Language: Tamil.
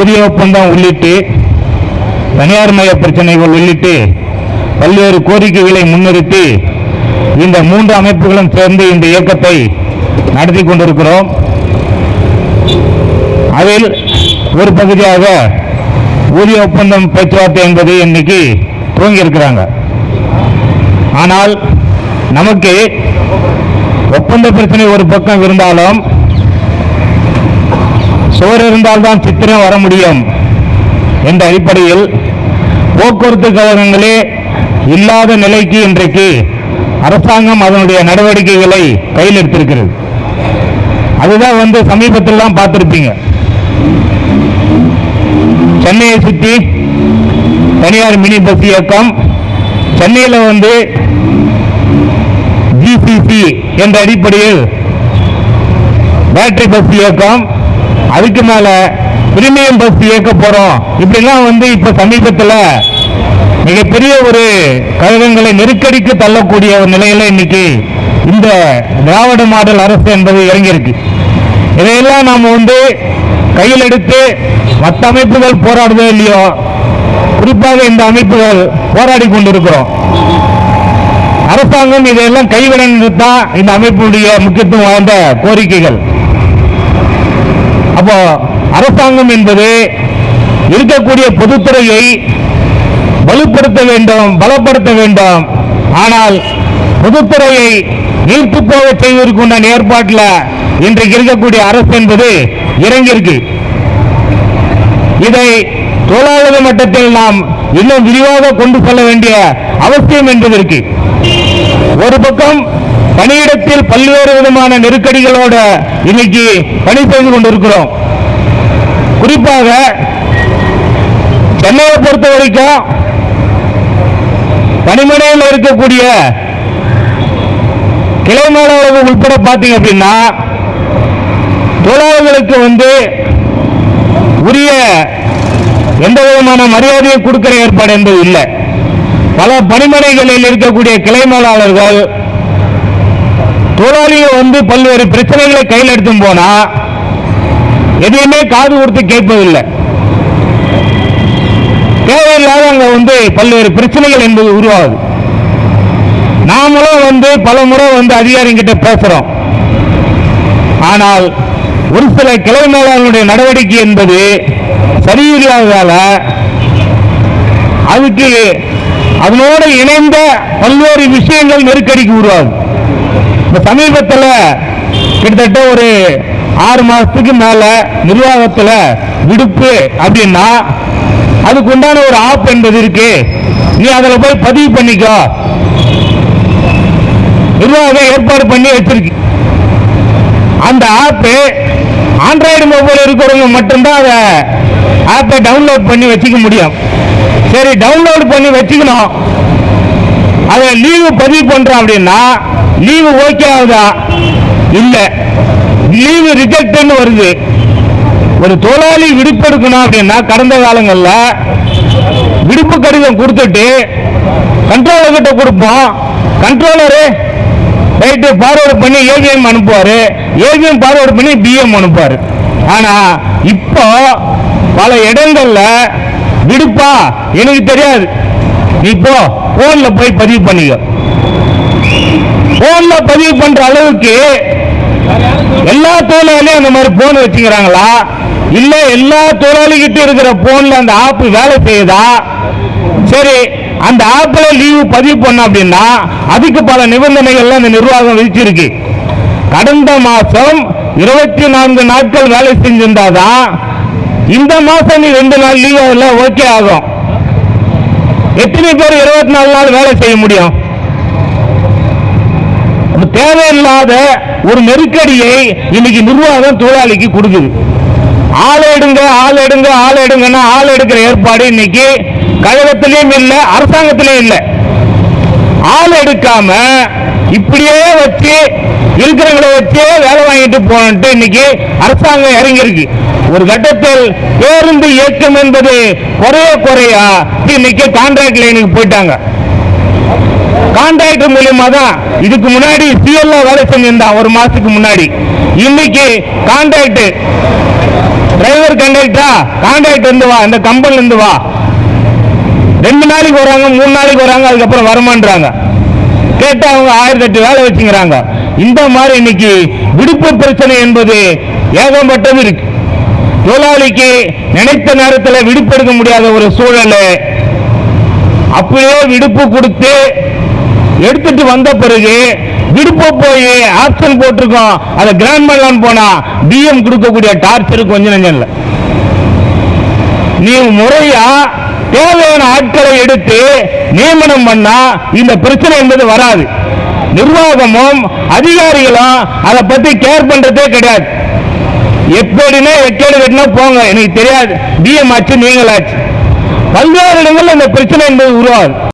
ஊதிய ஒப்பந்தம் உள்ளிட்டு தனியார் மய பிரச்சனைகள் உள்ளிட்டு பல்வேறு கோரிக்கைகளை முன்னிறுத்தி இந்த மூன்று அமைப்புகளும் சேர்ந்து இந்த இயக்கத்தை நடத்தி கொண்டிருக்கிறோம். அதில் ஒரு பகுதியாக ஊதிய ஒப்பந்தம் பேச்சுவார்த்தை என்பது இன்னைக்கு துவங்கி இருக்கிறாங்க ஆனால் நமக்கு ஒப்பந்த பிரச்சனை ஒரு பக்கம் இருந்தாலும் சுவர் இருந்தால்தான் சித்திரம் வர முடியும் என்ற அடிப்படையில் போக்குவரத்து கழகங்களே இல்லாத நிலைக்கு இன்றைக்கு அரசாங்கம் அதனுடைய நடவடிக்கைகளை கையில் எடுத்திருக்கிறது. அதுதான் வந்து சமீபத்தில் தான் பார்த்துருப்பீங்க. சென்னையை சுற்றி தனியார் மினி பஸ் இயக்கம் சென்னையில் வந்து ஜிசிசி என்ற அடிப்படையில் பேட்டரி பஸ் இயக்கம் அதுக்கு மேல பிரீமியம் பஸ் இயக்க போறோம். இப்படிலாம் வந்து இப்ப சமீபத்தில் மிகப்பெரிய ஒரு கழகங்களை நெருக்கடிக்கு தள்ளக்கூடிய ஒரு நிலையில இன்னைக்கு இந்த திராவிட மாடல் அரசு என்பது இறங்கியிருக்கு. இதையெல்லாம் நாம் வந்து கையில் எடுத்து மற்ற அமைப்புகள் போராடுதோ இல்லையோ குறிப்பாக இந்த அமைப்புகள் போராடி கொண்டிருக்கிறோம். அரசாங்கம் இதையெல்லாம் கைவிட தான் இந்த அமைப்புடைய முக்கியத்துவம் வாய்ந்த கோரிக்கைகள். அப்போ அரசாங்கம் என்பது இருக்கக்கூடிய பொதுத்துறையை வலுப்படுத்த வேண்டும் பலப்படுத்த வேண்டும். ஆனால் பொதுத்துறையை நீர்த்து போக செய்வதற்குண்டான ஏற்பாட்டில் இன்றைக்கு இருக்கக்கூடிய அரசு என்பது இறங்கியிருக்கு. இதை தொழிலாளர் மட்டத்தில் நாம் இன்னும் விரிவாக கொண்டு செல்ல வேண்டிய அவசியம் என்பது இருக்கு. ஒரு பக்கம் பணியிடத்தில் பல்வேறு விதமான நெருக்கடிகளோட இன்னைக்கு பணி செய்து கொண்டிருக்கிறோம். குறிப்பாக சென்னையை பொறுத்த வரைக்கும் பனிமனையில் இருக்கக்கூடிய கிளை மேலாளர்கள் உட்பட பார்த்தீங்க அப்படின்னா தொழிலாளர்களுக்கு வந்து உரிய எந்த விதமான மரியாதையை கொடுக்கிற ஏற்பாடு என்பது இல்லை. பல பணிமனைகளில் இருக்கக்கூடிய கிளை மேலாளர்கள் தொழிலாளிகள் வந்து பல்வேறு பிரச்சனைகளை கையில் எடுத்தும் போனா எதையுமே காது கொடுத்து கேட்பதில்லை. தேவையில்லாத அங்க வந்து பல்வேறு பிரச்சனைகள் என்பது உருவாகுது. நாமளும் வந்து பல முறை வந்து அதிகாரிகிட்ட பேசுறோம். ஆனால் ஒரு சில கிளை மேலாளர்களுடைய நடவடிக்கை என்பது சரியில்லாததால அதுக்கு அதனோடு இணைந்த பல்வேறு விஷயங்கள் நெருக்கடிக்கு உருவாகும் இப்போ சமீபத்தில் கிட்டத்தட்ட ஒரு ஆறு மாதத்துக்கு மேலே நிர்வாகத்தில் விடுப்பு அப்படின்னா அதுக்கு உண்டான ஒரு ஆப் என்பது இருக்கு. நீ அதில் போய் பதிவு பண்ணிக்கோ. நிர்வாகம் ஏற்பாடு பண்ணி வச்சிருக்கு. அந்த ஆப்பு ஆண்ட்ராய்டு மொபைல் இருக்கிறவங்க மட்டும்தான் அதை ஆப்பை டவுன்லோட் பண்ணி வச்சுக்க முடியும். சரி டவுன்லோட் பண்ணி வச்சுக்கணும். அதை லீவு பதிவு பண்ணுறோம் அப்படின்னா லீவு ஓகே ஆகுதா? இல்ல. லீவு ரிஜெக்ட்னு வருது. ஒரு தொழிலாளி விடுப்பு எடுக்கணும் அப்படின்னா கடந்த காலங்களில் விடுப்பு கடிதம் கொடுத்துட்டு கண்ட்ரோலர் கிட்ட கொடுப்போம். கண்ட்ரோலரு ரைட்டு ஃபார்வர்டு பண்ணி ஏவிஎம் அனுப்புவார். ஏவிஎம் ஃபார்வர்டு பண்ணி பிஎம் அனுப்புவார். ஆனால் இப்போ பல இடங்களில் விடுப்பா? எனக்கு தெரியாது. நீ இப்போ ஃபோனில் போய் பதிவு பண்ணிக்க. போன்ல பதிவு பண்ற அளவுக்கு எல்லா தொழிலாளியும் அந்த மாதிரி போன் வச்சுக்கிறாங்களா? இல்ல எல்லா தொழிலாளிகிட்ட இருக்கிற போன்ல அந்த ஆப் வேலை செய்யுதா? சரி அந்த ஆப்ல லீவு பதிவு பண்ண அப்படின்னா அதுக்கு பல நிபந்தனைகள்லாம் இந்த நிர்வாகம் விதிச்சிருக்கு. கடந்த மாசம் இருபத்தி நான்கு நாட்கள் வேலை செஞ்சிருந்தாதான் இந்த மாசம் நீ ரெண்டு நாள் லீவ் அதில் ஓகே ஆகும். எத்தனை பேர் இருபத்தி நாலு நாள் வேலை செய்ய முடியும்? தேவையில்லாத ஒரு நெருக்கடியை இன்னைக்கு நிர்வாகம் தொழிலாளிக்கு கொடுக்குது. ஆள் எடுங்க ஆள் எடுங்க ஆள் எடுங்கன்னா ஆள் எடுக்கிற ஏற்பாடு இன்னைக்கு கழகத்திலையும் இல்லை அரசாங்கத்திலையும் இல்லை. ஆள் எடுக்காம இப்படியே வச்சு இருக்கிறவங்களை வச்சே வேலை வாங்கிட்டு போனட்டு இன்னைக்கு அரசாங்கம் இறங்கியிருக்கு. ஒரு கட்டத்தில் பேருந்து இயக்கம் என்பது குறைய குறையா இன்னைக்கு கான்ட்ராக்ட் லைனுக்கு போயிட்டாங்க. கான்ட்ராக்டர் மூலியமா தான் இதுக்கு முன்னாடி சிஎல்ல வேலை செஞ்சிருந்தான் ஒரு மாசத்துக்கு முன்னாடி. இன்னைக்கு கான்ட்ராக்ட் டிரைவர் கண்டக்டா கான்ட்ராக்ட் இருந்து வா இந்த கம்பெனில இருந்து வா. ரெண்டு நாளைக்கு வராங்க மூணு நாளைக்கு வராங்க அதுக்கப்புறம் வரமான்றாங்க. கேட்டால் அவங்க ஆயிரத்தி எட்டு வேலை வச்சுக்கிறாங்க இந்த மாதிரி இன்னைக்கு விடுப்பு பிரச்சனை என்பது ஏகப்பட்டது இருக்கு. தொழிலாளிக்கு நினைத்த நேரத்தில் விடுப்பு எடுக்க முடியாத ஒரு சூழல் அப்படியே விடுப்பு கொடுத்து எடுத்துட்டு வந்த பிறகு விடுப்பு போய் ஆப்ஷன் போட்டிருக்கோம். அதை கிராண்ட் பண்ணலான்னு போனா டிஎம் கொடுக்கக்கூடிய டார்ச்சர் கொஞ்சம் நஞ்சம் இல்லை. நீ முறையா தேவையான ஆட்களை எடுத்து நியமனம் பண்ணா இந்த பிரச்சனை என்பது வராது. நிர்வாகமும் அதிகாரிகளும் அதை பத்தி கேர் பண்றதே கிடையாது. எப்படின்னா எக்கேடு கட்டினா போங்க எனக்கு தெரியாது. டிஎம் ஆச்சு நீங்களாச்சு. பல்வேறு இடங்களில் இந்த பிரச்சனை என்பது உருவாகுது.